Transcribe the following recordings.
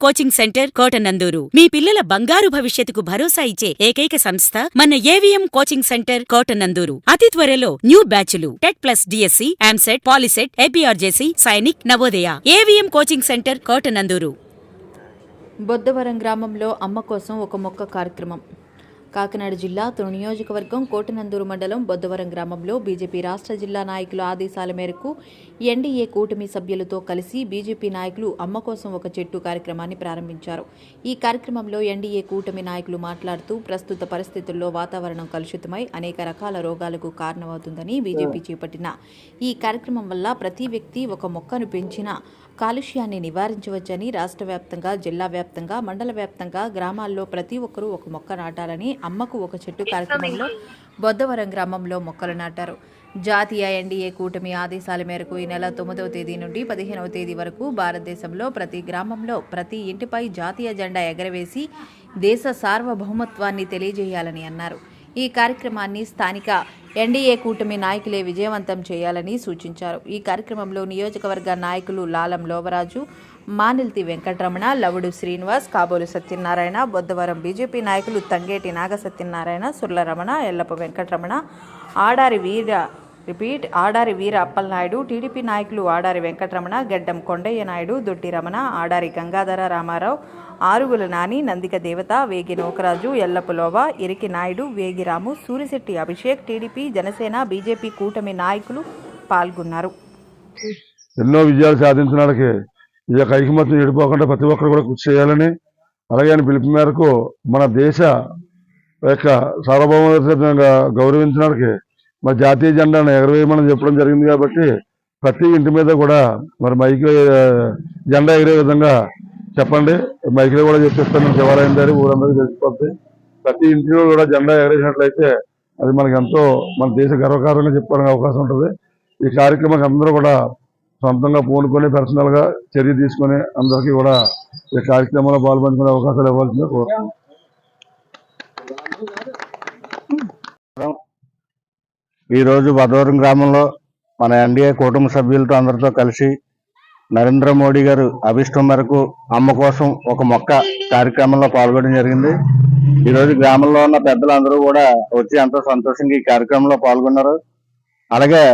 Coaching centre Kotananduru. మీ పిల్లల బంగారు భవిష్యత్తుకు భరోసా ఇచ్చే ఏకైక సంస్థ మన ఏవిఎం కోచింగ్ సెంటర్ కోటనందూరు. అతి త్వరలో న్యూ బ్యాచ్లు TET plus DSC EAMCET POLYCET APRJC Sainik Navodaya. AVM coaching centre Kotananduru. Boddavaram గ్రామంలో అమ్మ కోసం ఒక మొక్క కార్యక్రమం. కాకినాడ జిల్లా తుని నియోజకవర్గం కోటనందూరు మండలం బొద్దవరం గ్రామంలో బీజేపీ రాష్ట్ర జిల్లా నాయకుల ఆదేశాల మేరకు ఎన్డీఏ కూటమి సభ్యులతో కలిసి బీజేపీ నాయకులు అమ్మ కోసం ఒక చెట్టు కార్యక్రమాన్ని ప్రారంభించారు. ఈ కార్యక్రమంలో ఎన్డీఏ కూటమి నాయకులు మాట్లాడుతూ ప్రస్తుత పరిస్థితుల్లో వాతావరణం కలుషితమై అనేక రకాల రోగాలకు కారణమవుతుందని బీజేపీ చేపట్టిన ఈ కార్యక్రమం వల్ల ప్రతి వ్యక్తి ఒక మొక్కను పెంచిన కాలుష్యాన్ని నివారించవచ్చని రాష్ట్ర వ్యాప్తంగా జిల్లా వ్యాప్తంగా మండల వ్యాప్తంగా గ్రామాల్లో ప్రతి ఒక్కరూ ఒక మొక్క నాటాలని అమ్మకు ఒక చెట్టు కార్యక్రమంలో బొద్దవరం గ్రామంలో మొక్కలు నాటారు. జాతీయ ఎన్డీఏ కూటమి ఆదేశాల మేరకు ఈ నెల తొమ్మిదవ తేదీ నుండి పదిహేనవ తేదీ వరకు భారతదేశంలో ప్రతి గ్రామంలో ప్రతి ఇంటిపై జాతీయ జెండా ఎగరవేసి దేశ సార్వభౌమత్వాన్ని తెలియజేయాలని అన్నారు. ఈ కార్యక్రమాన్ని స్థానిక ఎన్డీఏ కూటమి నాయకులే విజయవంతం చేయాలని సూచించారు. ఈ కార్యక్రమంలో నియోజకవర్గ నాయకులు లాలం లోవరాజు మానిల్తి వెంకటరమణ లవుడు శ్రీనివాస్ కాబోలు సత్యనారాయణ బుధవారం బీజేపీ నాయకులు తంగేటి నాగ సత్యనారాయణ సుర్లరమణ ఎల్లప్ప వెంకటరమణ ఆడారి వీర రిపీట్. ఆడారి వీర అప్పలనాయుడు టీడీపీ నాయకులు ఆడారి వెంకటరమణ గడ్డం కొండయ్య నాయుడు దొడ్డి రమణ ఆడారి గంగాధర రామారావు ఆరుగుల నాని నందిక దేవత వేగి నోకరాజు ఎల్లపులోవ ఇరికి నాయుడు వేగిరాము సూరిశెట్టి అభిషేక్ టీడీపీ జనసేన బీజేపీ కూటమి నాయకులు పాల్గొన్నారు. ఎన్నో విజయాలు సాధించిన వాళ్ళకి ఈ యొక్క ఐకమత్యం ఎడిపోకుండా ప్రతి ఒక్కరు కూడా కృషి చేయాలని అలాగే ఆయన పిలుపు మేరకు మన దేశ యొక్క సార్వభౌమ గౌరవించిన మరి జాతీయ జెండాను ఎగరవేయమని చెప్పడం జరిగింది కాబట్టి ప్రతి ఇంటి మీద కూడా మరి మైక్ జెండా ఎగిరే విధంగా చెప్పండి. మైక్లో కూడా చెప్పిస్తాను. శివాలయం దారి ఊరందరికీ తెలిసిపోద్ది. ప్రతి ఇంటిలో కూడా జెండా ఎగరేసినట్లయితే అది మనకి ఎంతో మన దేశ గర్వకారంగా చెప్పడానికి అవకాశం ఉంటుంది. ఈ కార్యక్రమానికి అందరూ కూడా సొంతంగా పూనుకొని పర్సనల్గా చర్య తీసుకొని అందరికీ కూడా ఈ కార్యక్రమంలో పాల్పంచుకునే అవకాశాలు ఇవ్వాల్సిందే కోరుతున్నాను. ఈరోజు భదవరం గ్రామంలో మన ఎన్డీఏ కుటుంబ సభ్యులతో అందరితో కలిసి నరేంద్ర మోడీ గారు అభిష్టం మేరకు అమ్మ కోసం ఒక మొక్క కార్యక్రమంలో పాల్గొనడం జరిగింది. ఈరోజు గ్రామంలో ఉన్న పెద్దలందరూ కూడా వచ్చి ఎంతో సంతోషంగా ఈ కార్యక్రమంలో పాల్గొన్నారు. అలాగే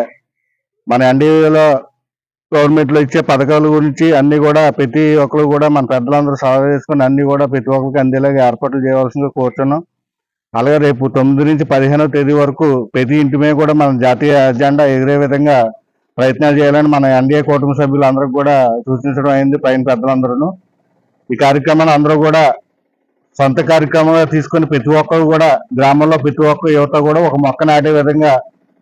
మన ఎన్డీఏలో గవర్నమెంట్లో ఇచ్చే పథకాల గురించి అన్ని కూడా ప్రతి ఒక్కరు కూడా మన పెద్దలందరూ సలహా చేసుకుని అన్ని కూడా ప్రతి ఒక్కరికి అందేలాగా ఏర్పాట్లు చేయవలసిందిగా కోరుతున్నాం అలాగే రేపు తొమ్మిది నుంచి పదిహేనవ తేదీ వరకు ప్రతి ఇంటి మీద కూడా మనం జాతీయ ఎజెండా ఎగిరే విధంగా ప్రయత్నాలు చేయాలని మన ఎన్డీఏ కుటుంబ సభ్యులందరికీ కూడా సూచించడం అయింది పైన పెద్దలందరూ ఈ కార్యక్రమాన్ని అందరూ కూడా సొంత కార్యక్రమంగా తీసుకొని ప్రతి ఒక్కరు కూడా గ్రామంలో ప్రతి ఒక్క యువత కూడా ఒక మొక్క నాటే విధంగా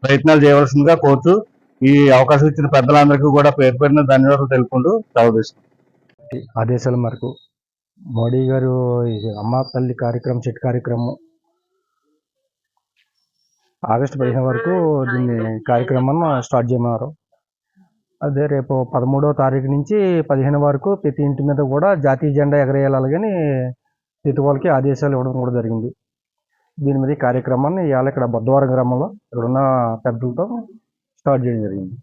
ప్రయత్నాలు చేయవలసిందిగా కోరుతూ ఈ అవకాశం ఇచ్చిన పెద్దలందరికీ కూడా పేరు పేరున ధన్యవాదాలు తెలుపుకుంటూ చదువుతున్నాం ఆదేశాల మేరకు మోడీ గారు ఈ అమ్మ తల్లి కార్యక్రమం చెట్టు కార్యక్రమం ఆగస్టు పదిహేను వరకు దీన్ని కార్యక్రమాన్ని స్టార్ట్ చేయమన్నారు అదే రేపు పదమూడవ తారీఖు నుంచి పదిహేను వరకు ప్రతి ఇంటి మీద కూడా జాతీయ జెండా ఎగరేయాలని ప్రతి వాళ్ళకి ఆదేశాలు ఇవ్వడం కూడా జరిగింది. దీని మీద కార్యక్రమాన్ని ఇవాళ ఇక్కడ బుద్ధవారం గ్రామంలో ఇక్కడున్న పెద్దలతో స్టార్ట్ చేయడం జరిగింది.